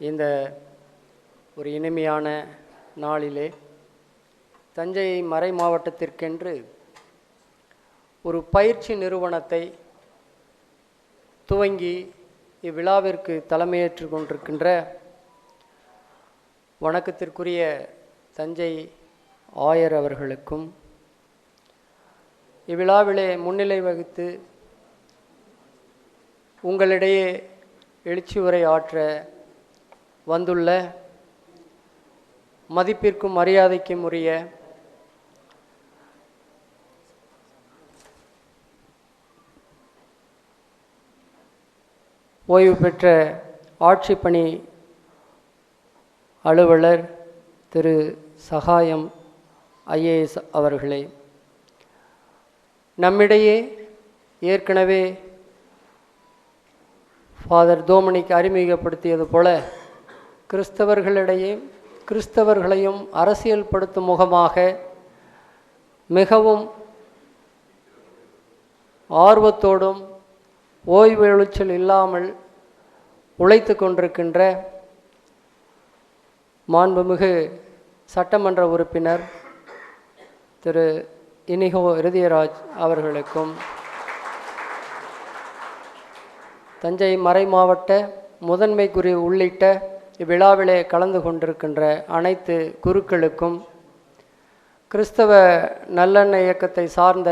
இந்த ஒரு இனிமையான நாளிலே தஞ்சை மறை மாவட்டத்திற்கென்று ஒரு பயிற்சி நிறுவனத்தை துவங்கி இவ்விழாவிற்கு தலைமையேற்று கொண்டிருக்கின்ற வணக்கத்திற்குரிய தஞ்சை ஆயர் அவர்களுக்கும் இவ்விழாவிலே முன்னிலை வகித்து உங்களிடையே எழுச்சி உரை ஆற்ற வந்துள்ள மதிப்பிற்கும் மரியாதைக்கும் உரிய ஓய்வு பெற்ற ஆட்சிப்பணி அலுவலர் திரு சகாயம் ஐஏஎஸ் அவர்களே நம்மிடையே ஏற்கனவே ஃபாதர் தோமனிக்கு அறிமுகப்படுத்தியது போல கிறிஸ்தவர்களிடையே கிறிஸ்தவர்களையும் அரசியல்படுத்தும் முகமாக மிகவும் ஆர்வத்தோடும் ஓய்வு எழுச்சல் இல்லாமல் உழைத்து கொண்டிருக்கின்ற மாண்புமிகு சட்டமன்ற உறுப்பினர் திரு இனிகோ இருதயராஜ் அவர்களுக்கும் தஞ்சை மறை மாவட்ட முதன்மை உள்ளிட்ட இவ்விழாவிலே கலந்து கொண்டிருக்கின்ற அனைத்து குருக்களுக்கும் கிறிஸ்தவ நல்லெண்ண இயக்கத்தை சார்ந்த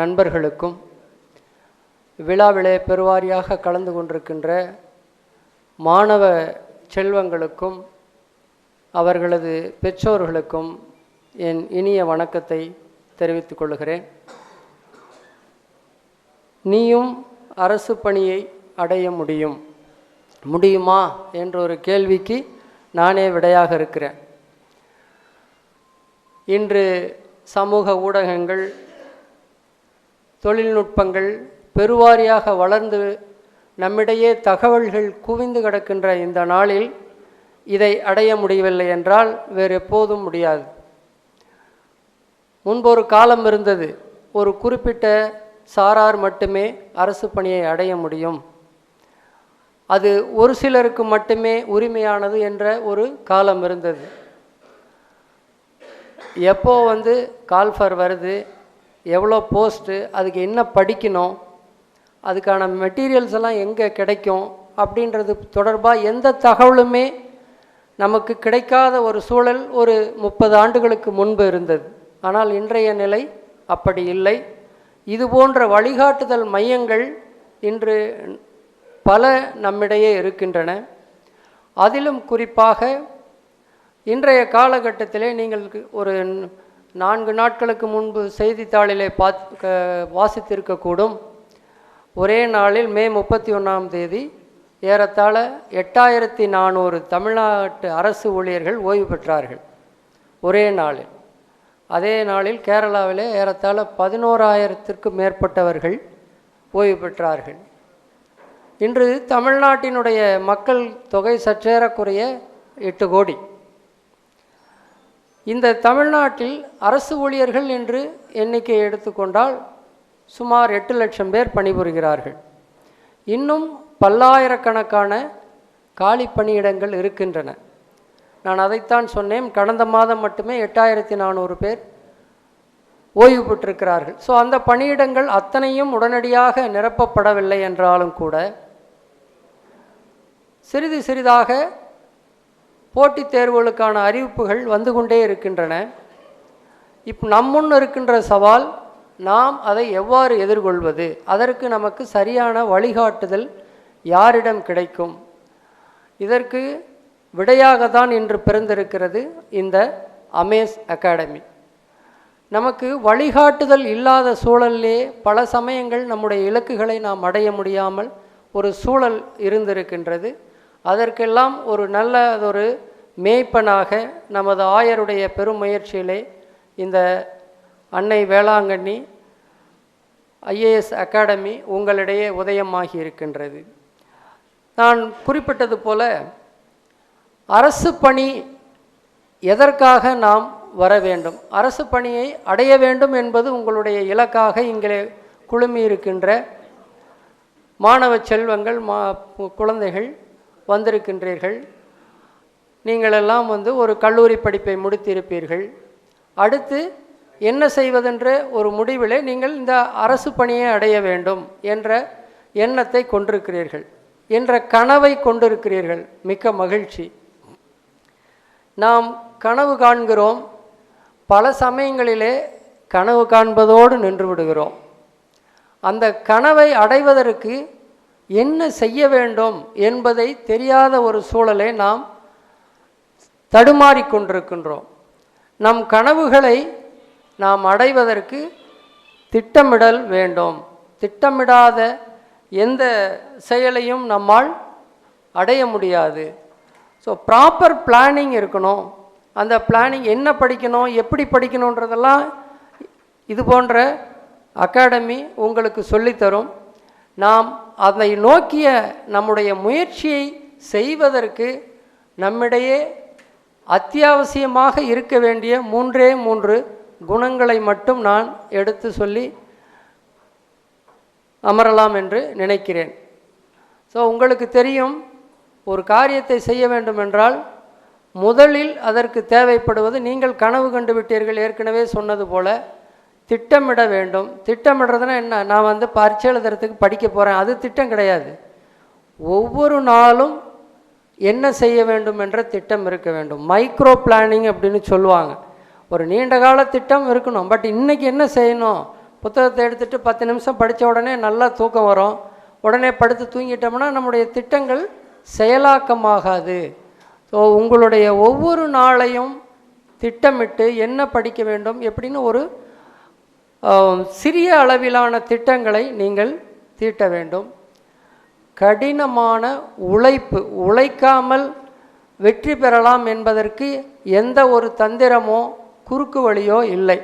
நண்பர்களுக்கும் விழாவிலே பெருவாரியாக கலந்து கொண்டிருக்கின்ற மாணவ செல்வங்களுக்கும் அவர்களது பெற்றோர்களுக்கும் என் இனிய வணக்கத்தை தெரிவித்துக் கொள்கிறேன். நீயும் அரசு பணியை அடைய முடியும். முடியுமா என்ற ஒரு கேள்விக்கு நானே விடையாக இருக்கிறேன். இன்று சமூக ஊடகங்கள் தொழில்நுட்பங்கள் பெருவாரியாக வளர்ந்து நம்மிடையே தகவல்கள் குவிந்து கிடக்கின்ற இந்த நாளில் இதை அடைய முடியவில்லை என்றால் வேறு எப்போதும் முடியாது. முன்பொரு காலம் இருந்தது ஒரு குறிப்பிட்ட சாரார் மட்டுமே அரசு பணியை அடைய முடியும். அது ஒரு சிலருக்கு மட்டுமே உரிமையானது என்ற ஒரு காலம் இருந்தது. எப்போ வந்து கால்ஃபர் வருது எவ்வளோ போஸ்ட்டு அதுக்கு என்ன படிக்கணும் அதுக்கான மெட்டீரியல்ஸ் எல்லாம் எங்கே கிடைக்கும் அப்படின்றது தொடர்பாக எந்த தகவலுமே நமக்கு கிடைக்காத ஒரு சூழல் ஒரு முப்பது ஆண்டுகளுக்கு முன்பு இருந்தது. ஆனால் இன்றைய நிலை அப்படி இல்லை. இது போன்ற வழிகாட்டுதல் மையங்கள் இன்று பல நம்மிடையே இருக்கின்றன. அதிலும் குறிப்பாக இன்றைய காலகட்டத்திலே நீங்கள் ஒரு நான்கு நாட்களுக்கு முன்பு செய்தித்தாளிலே பார்த்து வாசித்திருக்கக்கூடும். ஒரே நாளில் மே முப்பத்தி ஒன்றாம் தேதி ஏறத்தாழ எட்டாயிரத்தி நானூறு தமிழ்நாட்டு அரசு ஊழியர்கள் ஓய்வு பெற்றார்கள். ஒரே நாளில். அதே நாளில் கேரளாவிலே ஏறத்தாழ பதினோராயிரத்திற்கும் மேற்பட்டவர்கள் ஓய்வு பெற்றார்கள். இன்று தமிழ்நாட்டினுடைய மக்கள் தொகை சற்றேறக்குறைய எட்டு கோடி. இந்த தமிழ்நாட்டில் அரசு ஊழியர்கள் என்று எண்ணிக்கை எடுத்துக்கொண்டால் சுமார் எட்டு லட்சம் பேர் பணிபுரிகிறார்கள். இன்னும் பல்லாயிரக்கணக்கான காலி பணியிடங்கள் இருக்கின்றன. நான் அதைத்தான் சொன்னேன் கடந்த மாதம் மட்டுமே எட்டாயிரத்தி நானூறு பேர் ஓய்வு பெற்றிருக்கிறார்கள். ஸோ அந்த பணியிடங்கள் அத்தனையும் உடனடியாக நிரப்பப்படவில்லை என்றாலும் கூட சிறிது சிறிதாக போட்டித் தேர்வுகளுக்கான அறிவிப்புகள் வந்து கொண்டே இருக்கின்றன. இப்போ நம்முன் இருக்கின்ற சவால் நாம் அதை எவ்வாறு எதிர்கொள்வது? அதற்கு நமக்கு சரியான வழிகாட்டுதல் யாரிடம் கிடைக்கும்? இதற்கு விடையாகத்தான் இன்று பிறந்திருக்கிறது இந்த அமேஸ் அகாடமி நமக்கு வழிகாட்டுதல் இல்லாத சூழலிலே பல சமயங்கள் நம்முடைய இலக்குகளை நாம் அடைய முடியாமல் ஒரு சூழல் இருந்திருக்கின்றது. அதற்கெல்லாம் ஒரு நல்லதொரு மேய்ப்பனாக நமது ஆயருடைய பெரும் முயற்சியிலே இந்த அன்னை வேளாங்கண்ணி ஐஏஎஸ் அகாடமி உங்களிடையே உதயமாகி இருக்கின்றது. நான் குறிப்பிட்டது போல அரசு பணி எதற்காக நாம் வர வேண்டும்? அரசு பணியை அடைய வேண்டும் என்பது உங்களுடைய இலக்காக இங்கே குழுமி இருக்கின்ற மாணவ செல்வங்கள் மா குழந்தைகள் வந்திருக்கின்றீர்கள். நீங்களெல்லாம் வந்து ஒரு கல்லூரி படிப்பை முடித்திருப்பீர்கள். அடுத்து என்ன செய்வதென்ற ஒரு முடிவிலே நீங்கள் இந்த அரசு பணியை அடைய வேண்டும் என்ற எண்ணத்தை கொண்டிருக்கிறீர்கள். என்ற கனவை கொண்டிருக்கிறீர்கள். மிக்க மகிழ்ச்சி. நாம் கனவு காண்கிறோம். பல சமயங்களிலே கனவு காண்பதோடு நின்று விடுகிறோம். அந்த கனவை அடைவதற்கு என்ன செய்ய வேண்டும் என்பதை தெரியாத ஒரு சூழலை நாம் தடுமாறிக்கொண்டிருக்கின்றோம் நம் கனவுகளை நாம் அடைவதற்கு திட்டமிடல் வேண்டும். திட்டமிடாத எந்த செயலையும் நம்மால் அடைய முடியாது. ஸோ ப்ராப்பர் பிளானிங் இருக்கணும். அந்த பிளானிங் என்ன படிக்கணும் எப்படி படிக்கணுன்றதெல்லாம் இது போன்ற அகாடமி உங்களுக்கு சொல்லித்தரும். நாம் அதை நோக்கிய நம்முடைய முயற்சியை செய்வதற்கு நம்மிடையே அத்தியாவசியமாக இருக்க வேண்டிய மூன்றே மூன்று குணங்களை மட்டும் நான் எடுத்து சொல்லி அமரலாம் என்று நினைக்கிறேன். ஸோ உங்களுக்கு தெரியும் ஒரு காரியத்தை செய்ய வேண்டும் என்றால் முதலில் அதற்கு தேவைப்படுவது நீங்கள் கனவு கண்டுவிட்டீர்கள் ஏற்கனவே சொன்னது போல திட்டமிட வேண்டும். திட்டமிடுறதுனா என்ன? நான் வந்து பரீட்சை எழுதுறதுக்கு படிக்க போகிறேன் அது திட்டம் கிடையாது. ஒவ்வொரு நாளும் என்ன செய்ய வேண்டும் என்ற திட்டம் இருக்க வேண்டும். மைக்ரோ பிளானிங் அப்படின்னு சொல்லுவாங்க. ஒரு நீண்ட கால திட்டம் இருக்கணும். பட் இன்றைக்கி என்ன செய்யணும்? புத்தகத்தை எடுத்துகிட்டு பத்து நிமிஷம் படித்த உடனே நல்லா தூக்கம் வரும். உடனே படுத்து தூங்கிட்டோம்னா நம்முடைய திட்டங்கள் செயலாக்கமாகாது. ஸோ உங்களுடைய ஒவ்வொரு நாளையும் திட்டமிட்டு என்ன படிக்க வேண்டும்? எப்படின்னு ஒரு சிறிய அளவிலான திட்டங்களை நீங்கள் தீட்ட வேண்டும். கடினமான உழைப்பு உழைக்காமல் வெற்றி பெறலாம் என்பதற்கு எந்த ஒரு தந்திரமோ குறுக்கு வழியோ இல்லை.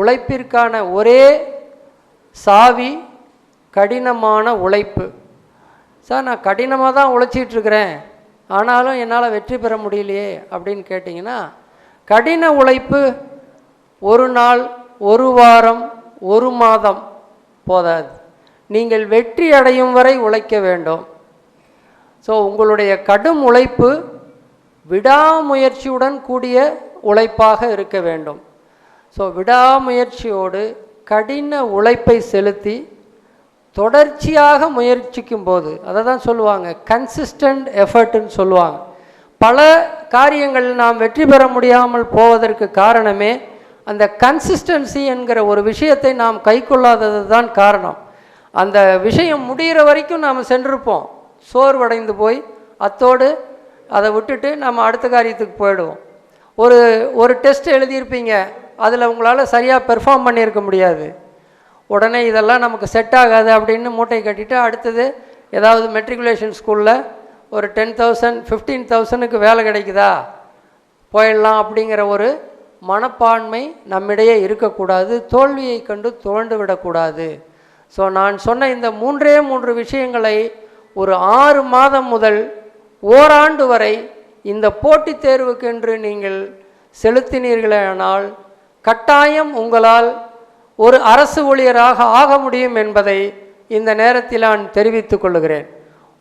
உழைப்பிற்கான ஒரே சாவி கடினமான உழைப்பு. சார் நான் கடினமாக தான் உழைச்சிட்ருக்கிறேன் ஆனாலும் என்னால் வெற்றி பெற முடியலையே அப்படின்னு கேட்டிங்கன்னா கடின உழைப்பு ஒரு நாள் ஒரு வாரம் ஒரு மாதம் போதாது. நீங்கள் வெற்றி அடையும் வரை உழைக்க வேண்டும். ஸோ உங்களுடைய கடும் உழைப்பு விடாமுயற்சியுடன் கூடிய உழைப்பாக இருக்க வேண்டும். ஸோ விடாமுயற்சியோடு கடின உழைப்பை செலுத்தி தொடர்ச்சியாக முயற்சிக்கும் போது அதை தான் சொல்லுவாங்க கன்சிஸ்டன்ட் எஃபர்ட்னு சொல்லுவாங்க. பல காரியங்கள் நாம் வெற்றி பெற முடியாமல் போவதற்கு காரணமே அந்த கன்சிஸ்டன்சி என்கிற ஒரு விஷயத்தை நாம் கைக்கொள்ளாதது தான் காரணம். அந்த விஷயம் முடிகிற வரைக்கும் நாம் சென்றிருப்போம். சோர்வடைந்து போய் அத்தோடு அதை விட்டுட்டு நம்ம அடுத்த காரியத்துக்கு போயிடுவோம். ஒரு ஒரு டெஸ்ட் எழுதியிருப்பீங்க. அதில் உங்களால் சரியாக பெர்ஃபார்ம் பண்ணியிருக்க முடியாது. உடனே இதெல்லாம் நமக்கு செட் ஆகாது அப்படின்னு மூட்டை கட்டிட்டு அடுத்தது ஏதாவது மெட்ரிகுலேஷன் ஸ்கூலில் ஒரு டென் தௌசண்ட் ஃபிஃப்டீன் தௌசண்ட்க்கு வேலை கிடைக்குதா? போயிடலாம் அப்படிங்கிற ஒரு மனப்பான்மை நம்மிடையே இருக்கக்கூடாது தோல்வியை கண்டு துவண்டு விடக்கூடாது ஸோ நான் சொன்ன இந்த மூன்றே மூன்று விஷயங்களை ஒரு ஆறு மாதம் முதல் ஓராண்டு வரை இந்த போட்டித் தேர்வுக்கென்று நீங்கள் செலுத்தினீர்களானால் கட்டாயம் உங்களால் ஒரு அரசு ஊழியராக ஆக முடியும் என்பதை இந்த நேரத்தில் நான் தெரிவித்துக் கொள்கிறேன்.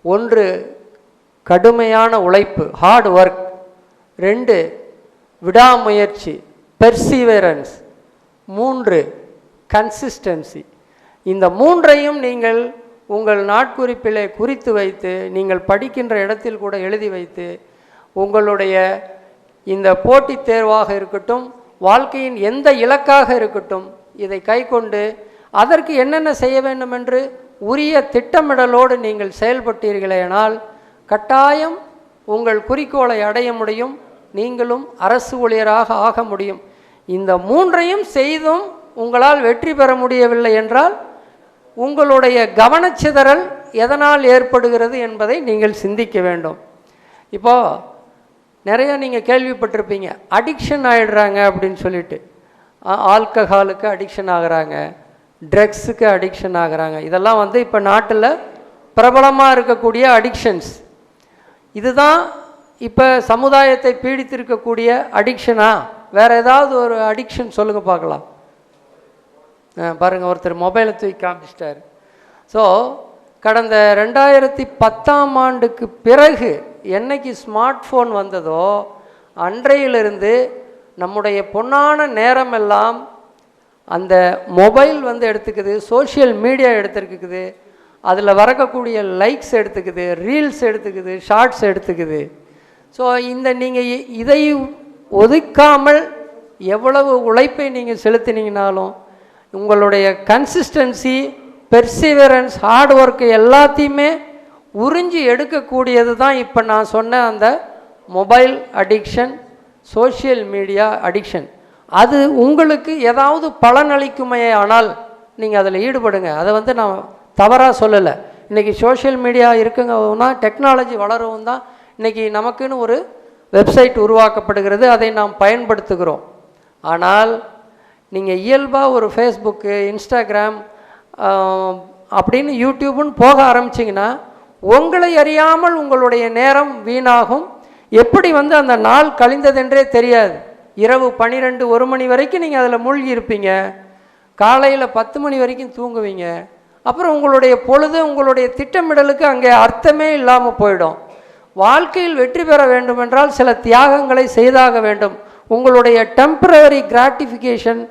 ஒன்று கடுமையான உழைப்பு ஹார்ட் ஒர்க் ரெண்டு விடாமுயற்சி. பெர்சீவரன்ஸ் மூன்று கன்சிஸ்டன்சி இந்த மூன்றையும் நீங்கள் உங்கள் நாட்குறிப்பிலே குறித்து வைத்து நீங்கள் படிக்கின்ற இடத்தில் கூட எழுதி வைத்து உங்களுடைய இந்த போட்டித் தேர்வாக இருக்கட்டும் வாழ்க்கையின் எந்த இலக்காக இருக்கட்டும் இதை கைக்கொண்டு அதற்கு என்னென்ன செய்ய வேண்டும் என்று உரிய திட்டமிடலோடு நீங்கள் செயல்பட்டீர்களேனால் கட்டாயம் உங்கள் குறிக்கோளை அடைய முடியும் நீங்களும் அரசு ஊழியராக ஆக முடியும். இந்த மூன்றையும் செய்தும் உங்களால் வெற்றி பெற முடியவில்லை என்றால் உங்களுடைய கவனச்சிதறல் எதனால் ஏற்படுகிறது என்பதை நீங்கள் சிந்திக்க வேண்டும். இப்போ நிறைய நீங்கள் கேள்விப்பட்டிருப்பீங்க அடிக்ஷன் ஆகிடுறாங்க அப்படின்னு சொல்லிட்டு. ஆல்கஹாலுக்கு அடிக்ஷன் ஆகிறாங்க ட்ரக்ஸுக்கு அடிக்ஷன் ஆகிறாங்க. இதெல்லாம் வந்து இப்போ நாட்டில் பிரபலமாக இருக்கக்கூடிய அடிக்ஷன்ஸ் இதுதான் இப்போ சமுதாயத்தை பீடித்திருக்கக்கூடிய அடிக்ஷனா வேறு ஏதாவது ஒரு அடிக்ஷன் சொல்லுங்கள் பார்க்கலாம். பாருங்கள் ஒருத்தர் மொபைலை தூக்கி காமிச்சிட்டார். ஸோ கடந்த ரெண்டாயிரத்தி பத்தாம் ஆண்டுக்கு பிறகு என்னைக்கு ஸ்மார்ட் ஃபோன் வந்ததோ அன்றையிலிருந்து நம்முடைய பொன்னான நேரமெல்லாம் அந்த மொபைல் வந்து எடுத்துக்குது சோஷியல் மீடியா எடுத்துருக்குது அதில் வரக்கூடிய லைக்ஸ் எடுத்துக்குது ரீல்ஸ் எடுத்துக்குது ஷார்ட்ஸ் எடுத்துக்குது. ஸோ இந்த நீங்கள் இதை ஒதுக்காமல் எவ்வளவு உழைப்பை நீங்கள் செலுத்தினீங்கனாலும் உங்களுடைய கன்சிஸ்டன்சி பெர்சிவரன்ஸ் ஹார்ட் ஒர்க்கு எல்லாத்தையுமே உறிஞ்சி எடுக்கக்கூடியது தான் இப்போ நான் சொன்ன அந்த mobile addiction social media addiction அது உங்களுக்கு ஏதாவது பலனளிக்குமே ஆனால் நீங்கள் அதில் ஈடுபடுங்க. அதை வந்து நான் தவறாக சொல்லலை. இன்றைக்கி சோஷியல் மீடியா இருக்குங்கன்னா டெக்னாலஜி வளரவும் தான் இன்றைக்கி நமக்குன்னு ஒரு வெப்சைட் உருவாக்கப்படுகிறது அதை நாம் பயன்படுத்துகிறோம். ஆனால் நீங்கள் இயல்பாக ஒரு ஃபேஸ்புக்கு இன்ஸ்டாகிராம் அப்படின்னு யூடியூப்னு போக ஆரம்பிச்சிங்கன்னா உங்களை அறியாமல் உங்களுடைய நேரம் வீணாகும். எப்படி வந்து அந்த நாள் கழிந்ததென்றே தெரியாது. இரவு பன்னிரெண்டு ஒரு மணி வரைக்கும் நீங்கள் அதில் மூழ்கி இருப்பீங்க காலையில் பத்து மணி வரைக்கும் தூங்குவீங்க. அப்புறம் உங்களுடைய பொழுது உங்களுடைய திட்டமிடலுக்கு அங்கே அர்த்தமே இல்லாமல் போயிடும். வாழ்க்கையில் வெற்றி பெற வேண்டுமென்றால் சில தியாகங்களை செய்தாக வேண்டும். உங்களுடைய டெம்பரரி கிராட்டிஃபிகேஷன்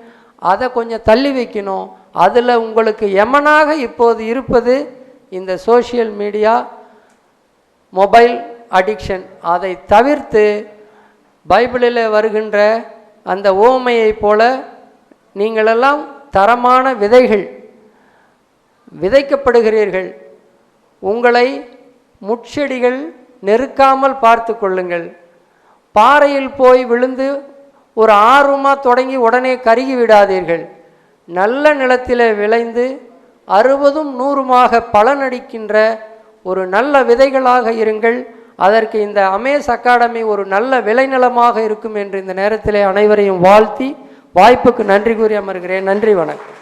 அதை கொஞ்சம் தள்ளி வைக்கணும். அதில் உங்களுக்கு எமனாக இப்போது இருப்பது இந்த சோஷியல் மீடியா மொபைல் அடிக்ஷன் அதை தவிர்த்து பைபிளில் வருகின்ற அந்த ஓமையைப் போல நீங்களெல்லாம் தரமான விதைகள் விதைக்கப்படுகிறீர்கள். உங்களை முட்செடிகள் நெருக்காமல் பார்த்து கொள்ளுங்கள். பாறையில் போய் விழுந்து ஒரு ஆர்வமாக தொடங்கி உடனே கருகி விடாதீர்கள். நல்ல நிலத்தில் விளைந்து அறுபதும் நூறுமாக பலனடிக்கின்ற ஒரு நல்ல விதைகளாக இருங்கள். அதற்கு இந்த அமேஸ் அகாடமி ஒரு நல்ல விளைநிலமாக இருக்கும் என்று இந்த நேரத்திலே அனைவரையும் வாழ்த்தி வாய்ப்புக்கு நன்றி கூறி அமர்கிறேன். நன்றி வணக்கம்.